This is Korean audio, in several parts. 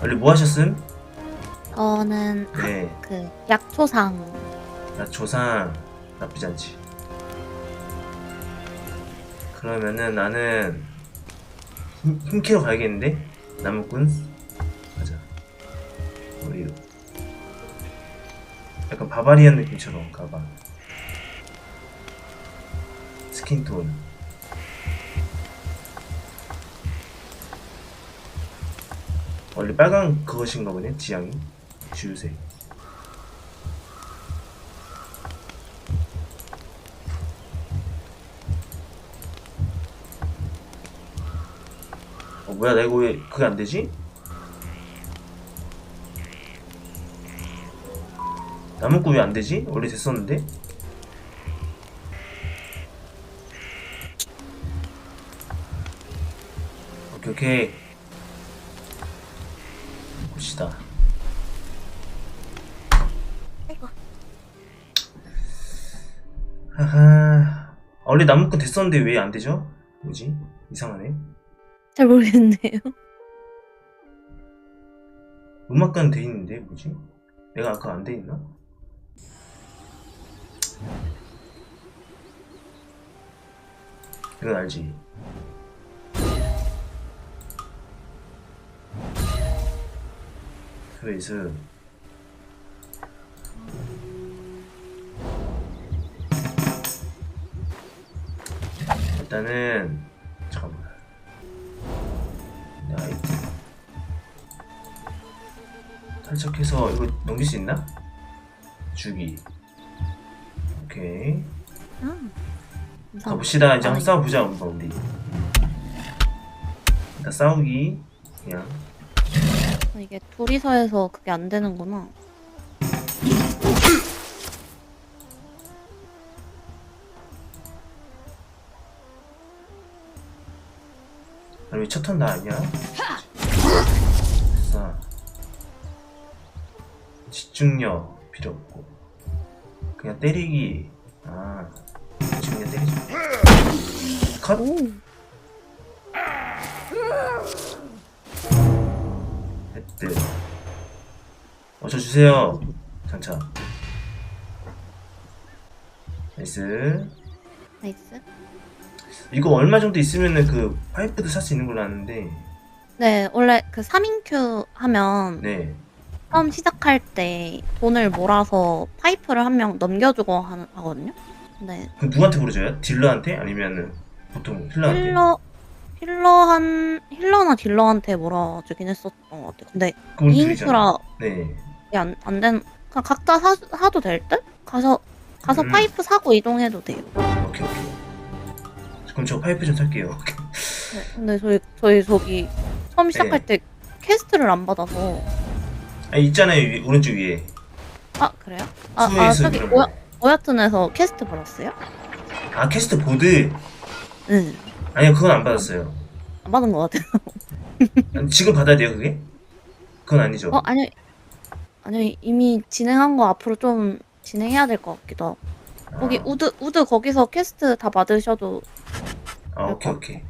원래 뭐 하셨음? 저는 학- 네. 그 약초상 나 조상 나쁘지 않지. 그러면은 나는 힘, 힘 캐러 가야겠는데? 나무꾼? 가자. 머리로. 약간 바바리안 느낌처럼 가봐. 스킨톤. 원래 빨간 그것인가 보네, 지향이. 주유색. 어, 뭐야, 나 이거 왜 그게 안 되지? 나무꾼 왜 안 되지? 원래 됐었는데? 오케이, 오케이. 원래 나무꾼 됐었는데 왜 안 되죠? 뭐지? 이상하네. 잘 모르겠네요. 음악관 돼 있는데 뭐지? 내가 아까 안 돼 있나? 이건 알지. 트레이 일단은 잠깐만. 나이트 탈착해서 이거 넘길 수 있나? 주기. 오케이. 아, 가봅시다. 이제 아, 한번 싸워보자, 한번 우리. 일단 싸우기. 그냥. 이게 둘이서 해서 그게 안 되는구나. 아니, 왜첫턴 나 아니야? 싸. 집중력 필요 없고. 그냥 때리기. 아. 지금 그냥 때리자. 컷? 오, 헤드. 어저 주세요. 장차. 나이스. 나이스. 이거 얼마 정도 있으면은 그 파이프도 살 수 있는 걸로 아는데. 네, 원래 그 3인큐 하면 네. 처음 시작할 때 돈을 몰아서 파이프를 한 명 넘겨주고 하, 하거든요. 네, 그럼 누구한테 부르줘요? 딜러한테? 아니면은 보통 힐러한테? 힐러 힐러 한 힐러나 딜러한테 몰아주긴 했었던 것 같아요. 근데 그건. 2인큐라 네. 안, 안 된, 그냥 각자 사, 사도 될 듯? 가서, 가서 음. 파이프 사고 이동해도 돼요. 오케이 오케이. 그럼 저 파이프 좀 살게요. 네, 근데 저희, 저희 저기 처음 시작할 때 퀘스트를 안 받아서. 아 있잖아요 위, 오른쪽 위에. 아, 그래요? 아, 아 저기 오야, 거. 오야튼에서 퀘스트 받았어요? 아 캐스트 보드. 응. 아니요 그건 안 받았어요. 안 받은 것 같아요. 아니, 지금 받아야 돼요 그게? 그건 아니죠. 어, 아니요. 아니요, 이미 진행한 거 앞으로 좀 진행해야 될 것 같기도 하고. 아, 거기 우드, 우드 거기서 퀘스트 다 받으셔도. 아 오케이 오케이.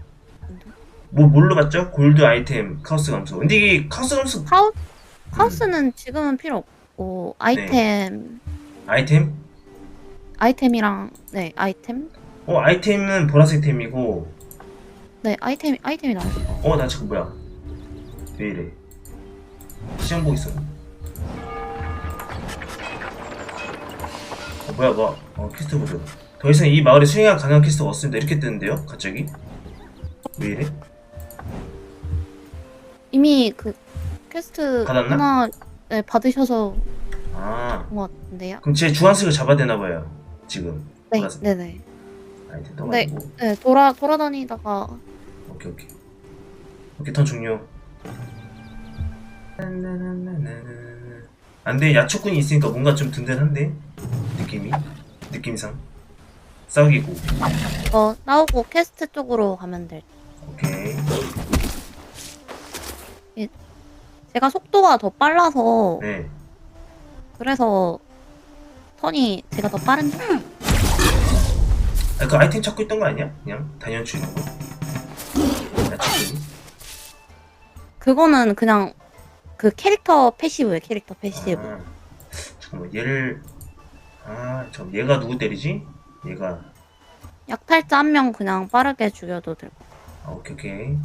뭐 뭘로 받죠? 골드 아이템 카오스 감소. 근데 이게 카오스 감소 카우, 카우스는 지금은 필요 없고, 아이템, 아이템? 아이템이랑, 네, 아이템? 어 아이템은 보라색 템이고 네, 아이템, 아이템이 나왔어. 어 나 지금 뭐야 왜 이래 시험 보고 있어 어 뭐야 뭐야 어 퀘스트 보드 더 이상 이 마을에 수행가 가능한 퀘스트가 없습니다. 이렇게 뜨는데요? 갑자기? 왜 이래? 이미 그 퀘스트 받았나? 하나 네, 받으셔서 아. 그런 것 같은데요? 그럼 제 주황색을 잡아야 되나 봐요 지금. 네, 보라색. 네네. 아이템 네, 떠가지고. 네, 돌아, 돌아다니다가 오케이 오케이. 오케이 턴 종료. 안돼 야초꾼이 있으니까 뭔가 좀 든든한데? 느낌이? 느낌상 싸우기고 어, 나오고 퀘스트 쪽으로 가면 될. 오케이 제가 속도가 더 빨라서 네 그래서 턴이 제가 더 빠른데? 아, 그 아이템 찾고 있던 거 아니야? 그냥 단연추 이런 거 야초꾼이 그거는 그냥 그 캐릭터 패시브예요 캐릭터 패시브 아, 잠깐만 얘를 아 잠깐 얘가 누구 때리지? 얘가 약탈자 한 명 그냥 빠르게 죽여도 될 것 아 오케이 오케이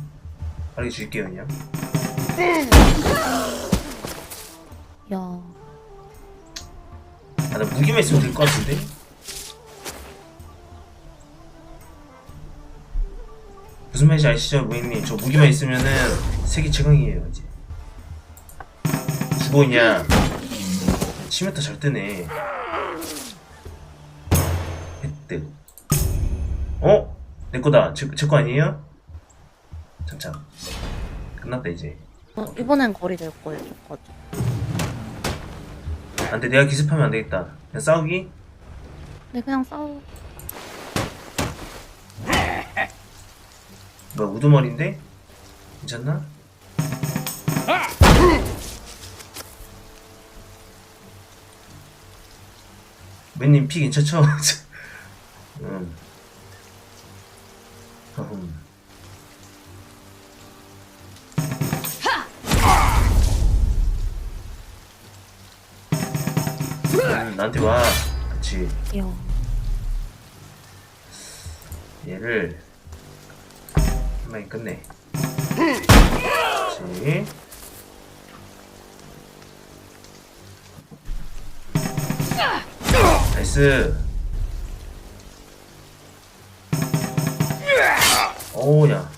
빠르게 줄게요 그냥 야 아, 나 무기만 있으면 될 것 같은데? 무슨 말인지 아시죠, 무행님? 저 무기만 있으면은 세계 최강이에요, 이제. 죽어 있냐? 치명타 잘 뜨네. 획득. 어? 내 거다. 제, 제거 아니에요? 잠깐. 끝났다, 이제. 어, 이번엔 거리 될 거예요 저까지 안 돼, 내가 기습하면 안 되겠다. 그냥 싸우기? 네 그냥 싸우 뭐야 우두머리인데? 괜찮나? 맨님 피 괜찮죠? 나한테 와. 그치. 이야 얘를 한 방에 끝내. 그렇지. 나이스. 오야.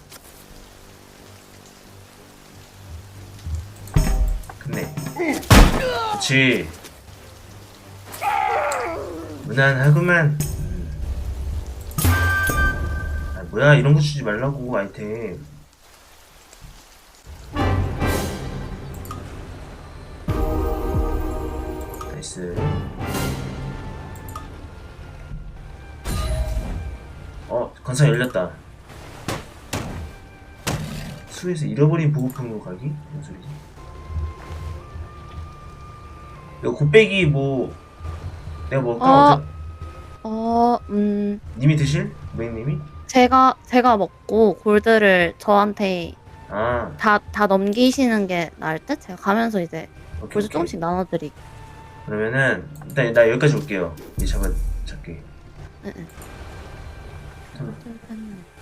끝내. 그렇지. 무난하구만. 음. 아 뭐야 이런 거 주지 말라고 아이템 나이스 어 건상 열렸다 수에서 잃어버린 보급품으로 가기? 무슨 소리지? 이거 곱빼기 뭐 내가 먹을까? 어. 어쩌- 어, 음, 님이 드실? 무행님이? 제가, 제가 먹고 골드를 저한테 아 다, 다 넘기시는 게 나을 듯? 제가 가면서 이제 오케이 골드 오케이 조금씩 나눠드리. 그러면은 일단 나 여기까지 올게요. 이 잡아 잡게. 응, 응.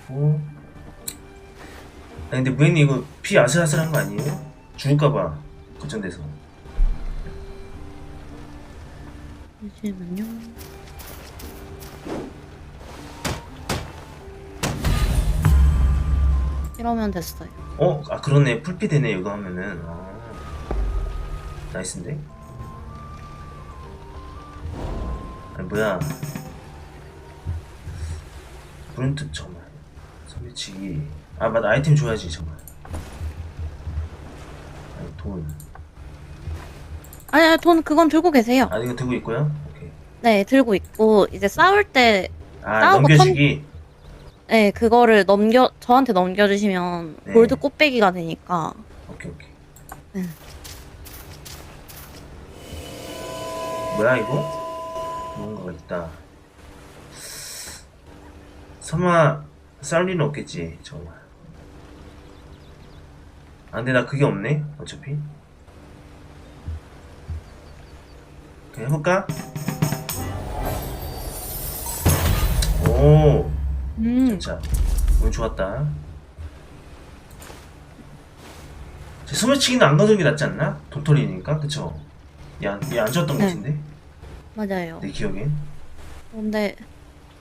오. 아 근데 무행님 이거 피 아슬아슬한 거 아니에요? 죽을까봐 걱정돼서. 잠시만요. 이러면 됐어요. 어? 아 그러네 풀피 되네 이거 하면은. 아. 나이스인데? 아니 뭐야? 브런트 정말 소매치기. 아 맞다 아이템 줘야지 정말. 아니 돈. 아니, 아니, 돈 그건 들고 계세요. 아 이거 들고 있고요. 오케이. 네, 들고 있고, 이제 싸울 때, 아 싸우고 넘겨주기. 네, 그거를 넘겨, 저한테 넘겨주시면 네. 골드 꽃배기가 되니까. 오케이 오케이. 응. 뭐야 이거? 뭔가가 있다. 설마 싸울 일은 없겠지 정말. 아 근데 나 그게 없네 어차피. 그냥 해볼까? 오, 음, 자, 오늘 좋았다. 제 소매치기는 안 가는 게 낫지 않나? 도토리니까, 그쵸? 얘안, 얘안 좋았던 것 네. 같은데? 맞아요. 내 기억엔. 근데,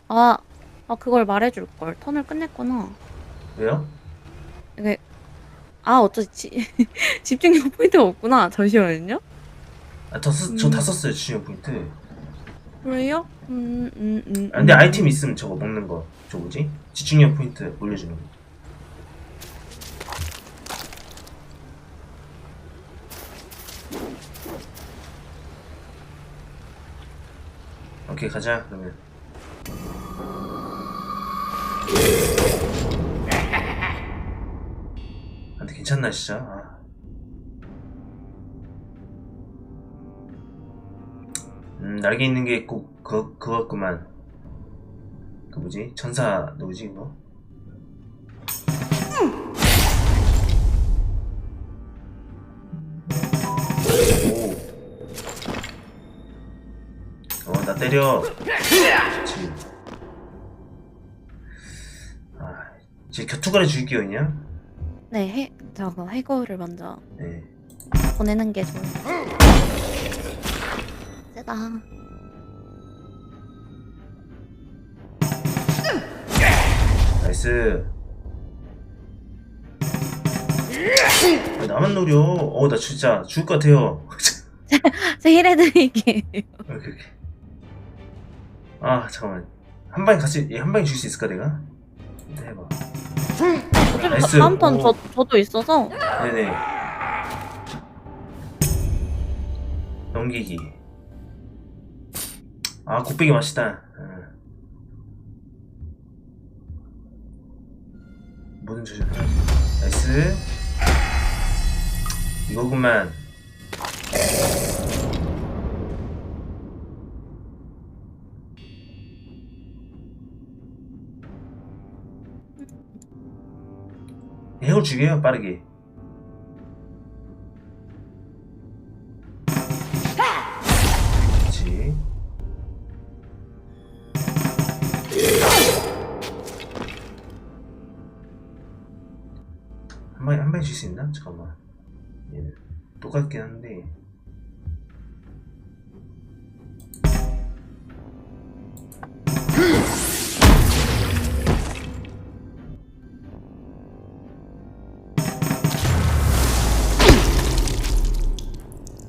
아, 아, 그걸 말해줄 걸. 턴을 끝냈구나. 왜요? 이게, 아, 어쩌지. 집중력 포인트가 없구나. 잠시만요. 아, 저, 쓰, 음. 저다 썼어요, 주요 포인트. 그래요? 음, 음, 음. 아, 근데 음. 아이템 있으면 저거 먹는 거. 저 뭐지? 집중력 포인트 올려주는 거. 오케이, 가자, 그러면. 아, 근데 괜찮나, 진짜? 아. 날개 있는 게 꼭 그, 그거 같구만 그 뭐지? 천사 누구지 이거? 오. 어, 나 때려. 그렇지. 아, 제 격투가를 줄게요, 그냥. 네, 해, 저거 해골을 먼저 네. 보내는 게 좋아요. 다. 나이스. 왜 나만 노려? 어, 나 진짜 죽을 것 같아요. 제 힐해드릴게요. 오케이, 오케이. 아, 잠깐만. 한 방에 같이, 얘한 방에 죽일 수 있을까, 내가? 일단 해봐. 나이스. 다음 턴 오. 저, 저도 있어서 네네. 넘기기. 아, 곱빼기 맛있다. 응. 모든 조절. 나이스. 이거구만. 해골 죽여요, 빠르게. 잠깐만. 얘는 똑같긴 한데.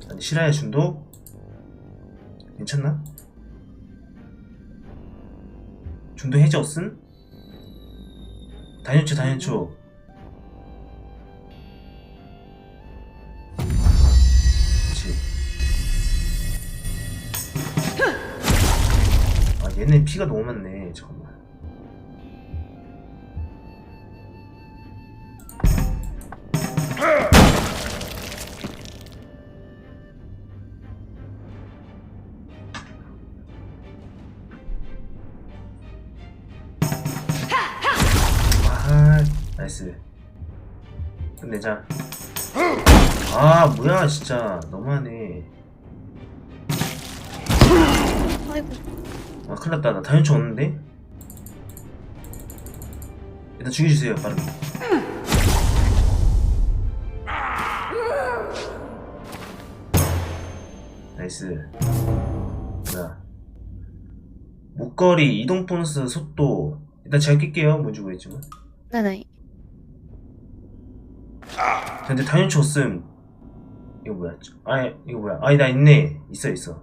아니 실화의 중독 괜찮나? 중독 해제 없음? 단연초 단연초 얘네 피가 너무 많네 잠깐만 아 나이스. 끝내자. 아 뭐야 진짜. 너무하네. 아이고 아 큰일났다. 나 다이어트 없는데? 일단 죽여주세요 빠르게 나이스. 뭐야 목걸이 이동 보너스 속도. 일단 제가 낄게요 뭔지 모르겠지만. 네네. 근데 다이어트 없음. 이거 뭐야? 아 이거 뭐야? 아니 나 있네. 있어 있어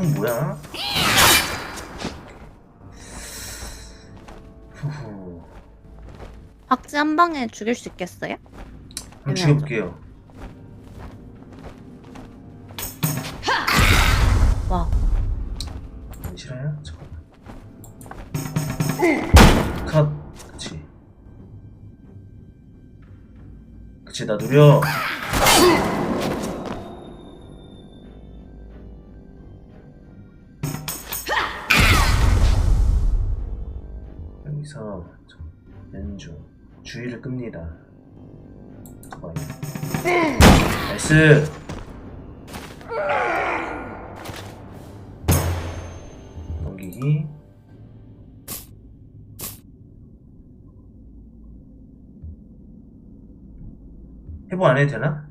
감통 뭐야? 후후. 박쥐 한 방에 죽일 수 있겠어요? 한번 죽여볼게요. 와. 싫어요? 잠깐만. 컷. 그치. 그치 나 누려 저 왼쪽 주의를 끕니다. 나이스! 넘기기. 해보 안 해도 되나?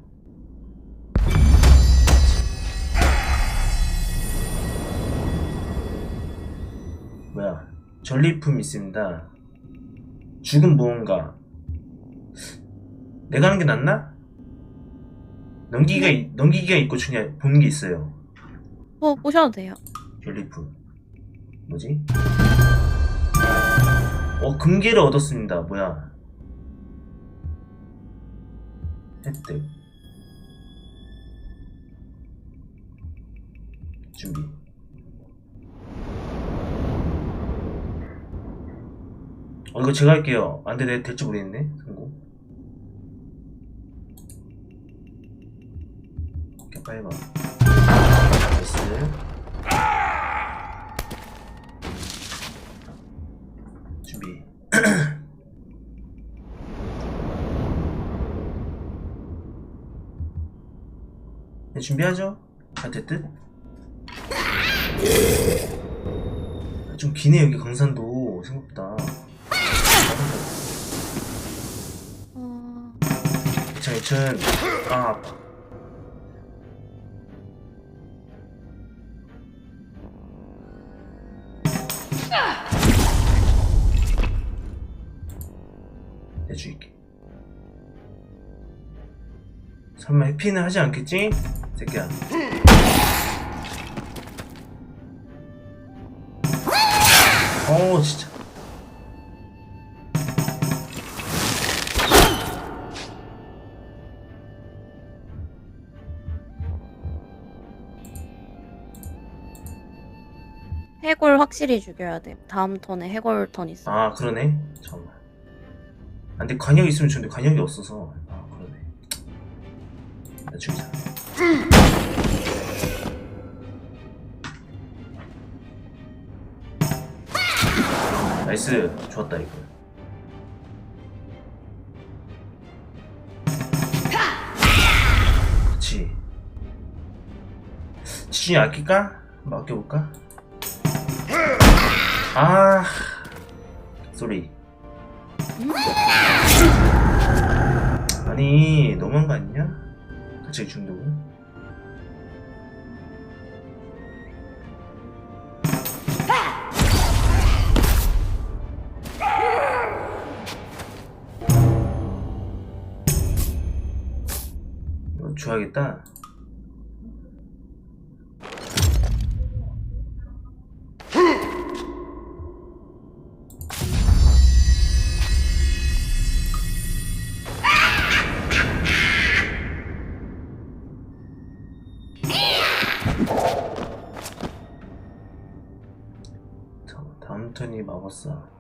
전리품 있습니다. 죽은 무언가. 내가 하는 게 낫나? 넘기기가 있- 넘기기가 있고 중요한 보는 게 있어요. 뭐 보셔도 돼요. 전리품. 뭐지? 어 금괴를 얻었습니다. 뭐야? 혜택. 준비 어, 이거 제가 할게요. 안 돼, 내 될지 모르겠네. 성공. 오케이, 빨리 봐. 나이스. 준비. 네, 준비하죠? 잘 됐듯? 아, 좀 기네, 여기 강산도. 생각보다. 아. 아파 내줄게. 설마 해피는 하지 않겠지? 새끼야. 어우 진짜 확실히 죽여야 돼. 다음 턴에 해골 턴 있어. 아 그러네 잠깐만 아, 근데 관역 있으면 좋은데 관역이 없어서 아 그러네 나 죽이자 나이스 좋았다 이거 그치 지준이 아낄까? 한번 아껴볼까? 아 쏘리 아니 너무한 거 아니냐? 갑자기 중독은? 이거 줘야겠다 자, 다음 턴이 마법사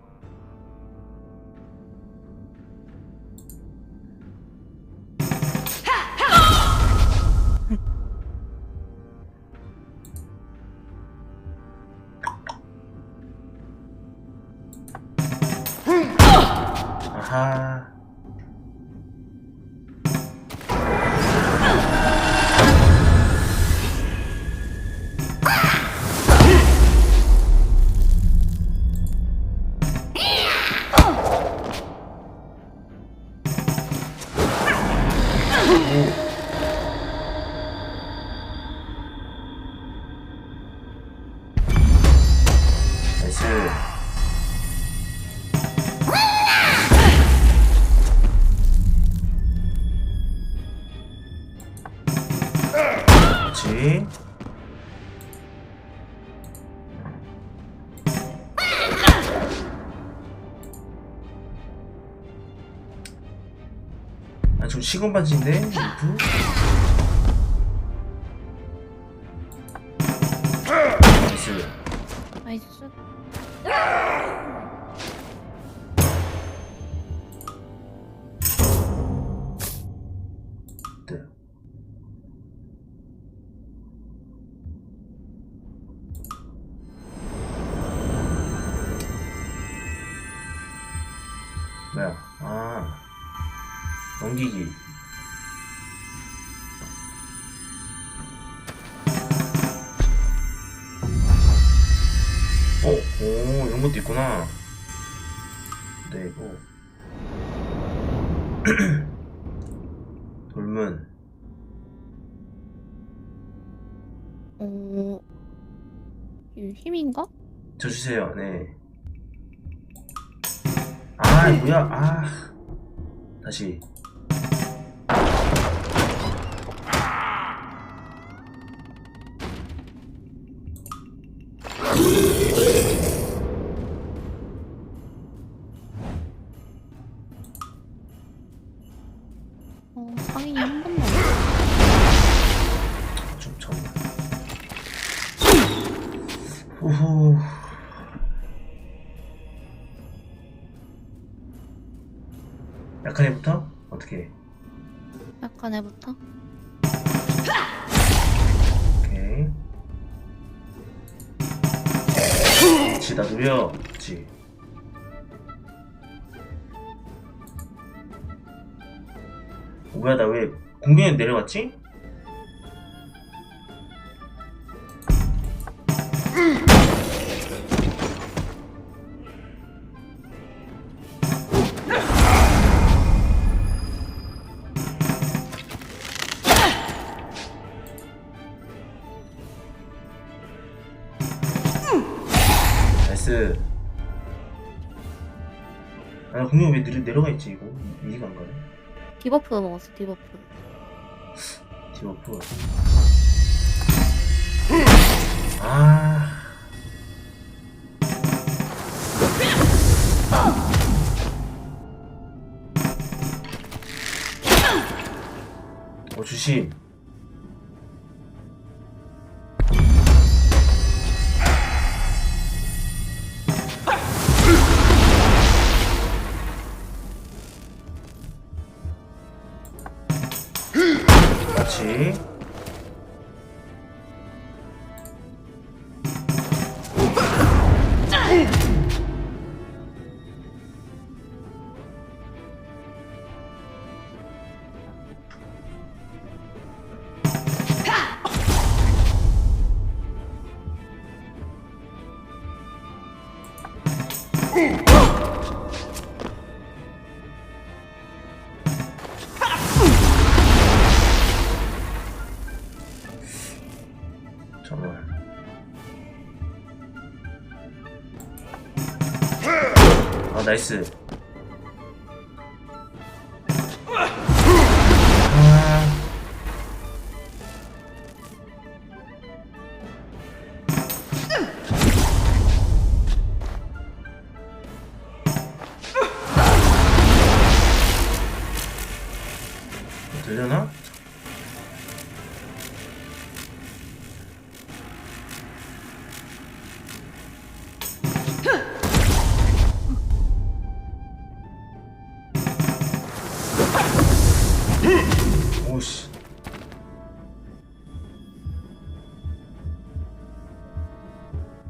그렇지. 아 좀 시건 바지인데 어, 오 이런 것도 있구나. 네, 이거 돌문. 어... 이 힘인가? 저 주세요. 네. 아, 뭐야? 아. 다시. 약간 애부터? 오케이. 나 노려. 그렇지. 뭐야, 나 왜 공격에 내려갔지? 공룡 왜 내려, 내려가 있지 이거? 이해가 안 가네 디버프 먹었어 디버프 디버프 아. 어, 주심. 나이스.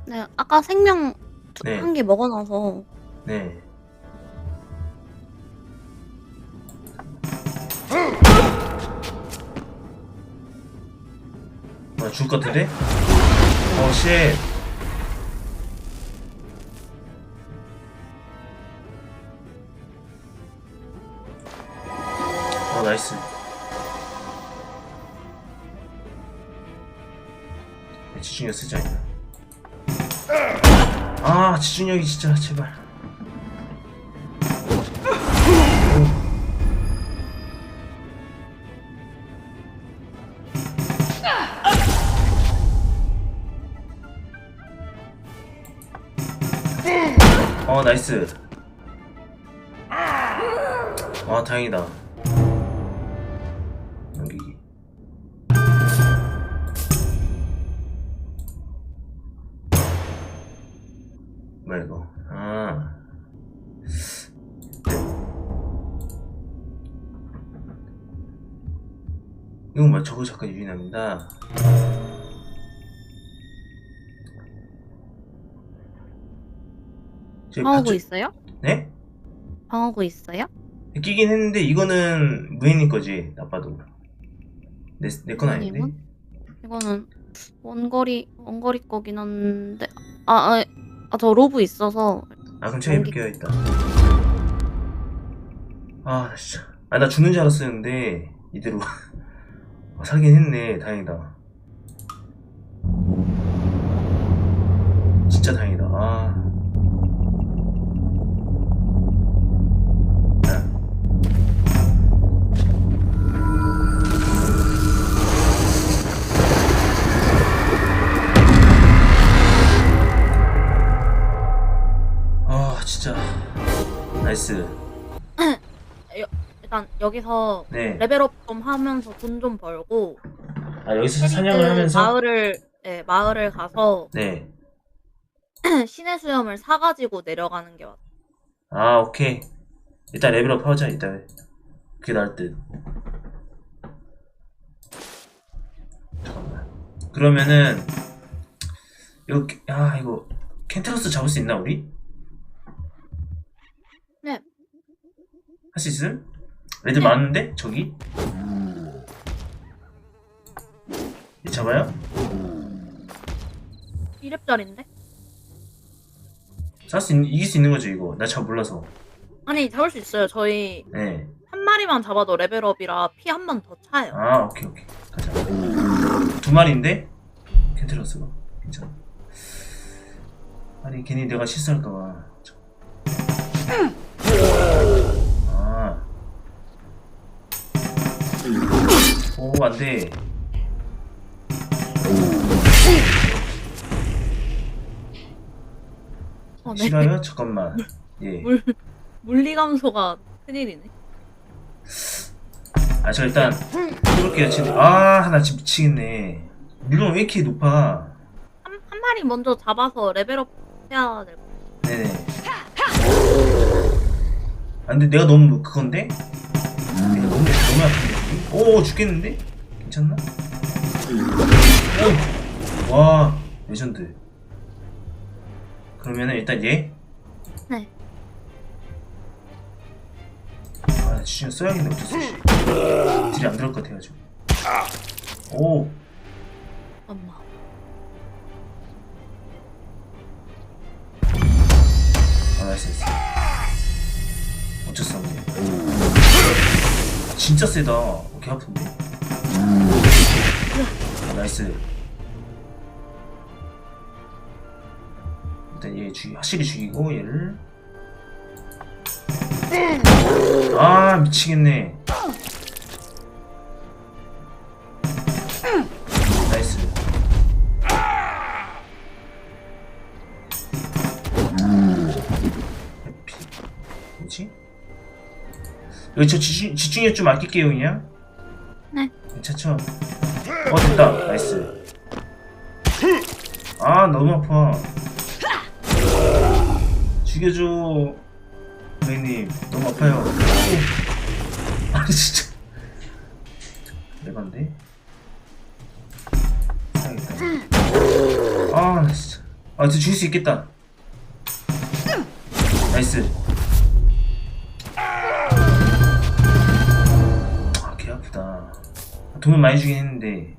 네 아까 생명 네. 한 개 먹어놔서 네. 아, 죽을 것 같은데? 어, 쉣. 어, 나이스. 지중력 쓰자, 지중력이 진짜, 제발. 어 나이스 와 다행이다 뭐야 이거 아 이거 뭐야 저거 잠깐 유인합니다 방어구 밧줄- 있어요? 네? 방어구 있어요? 끼긴 했는데 이거는 무인님 거지 나빠도 내 내건 아닌데? 이거는 원거리 원거리 거긴 한데 아아저 아, 저 로브 있어서 아 그럼 제가 연기- 입게요 일단. 아 진짜. 아 나 죽는 줄 알았었는데 이대로. 아, 살긴 했네. 다행이다. 진짜 다행이다. 아아 일단 여기서 네. 레벨업 좀 하면서 돈 좀 벌고 아 여기서 사냥을 하면서 마을을 네, 마을을 가서 네. 신의 수염을 사가지고 내려가는 게 맞. 아 오케이. 일단 레벨업 하자 일단. 그게 나을 듯. 잠깐만. 그러면은 이거 아 이거 켄트로스 잡을 수 있나 우리? 네. 할 수 있음? 애들 네. 많은데 저기? 얘 잡아요? 1렙짜리인데? 잡을 수 있, 이길 수 있는 거죠 이거. 나 잘 몰라서. 아니 잡을 수 있어요. 저희 네. 한 마리만 잡아도 레벨업이라 피 한 번 더 차요. 아 오케이 오케이 가자 두 마리인데 켄트러스가 괜찮아 아니 괜히 내가 실수할까봐 오 안돼 어, 네. 싫어요? 잠깐만 예. 물 물리 감소가 큰일이네. 아, 저 일단 해볼게요. 진짜. 아, 하나 지금 미치겠네. 물론 왜 이렇게 높아? 한, 한 마리 먼저 잡아서 레벨업 해야 될 것 같아. 네네. 아, 근데 내가 너무 그건데? 내가 너무, 너무 아픈데? 오, 죽겠는데? 괜찮나? 오! 와, 레전드. 그러면은 일단 얘? 네. 아, 진짜 써야겠네, 어쩔 수 없이. 딜이 안 들어갈 것 같아가지고. 오! 엄마. 아, 나이스, 나이스. 어쩔 수 없네. 진짜 세다. 어, 개 아픈데. 아, 나이스. 일단 얘 죽이, 확실히 죽이고, 얘를. 아, 미치겠네. 여기 저 집중, 집중력 좀 아낄게요 그냥. 네. 괜찮죠? 어 됐다. 나이스. 아 너무 아파. 죽여줘 선생님. 너무 아파요. 아 진짜. 사야겠다 아나 진짜. 아 진짜 죽일 수 있겠다. 나이스 돈은 많이 주긴 했는데.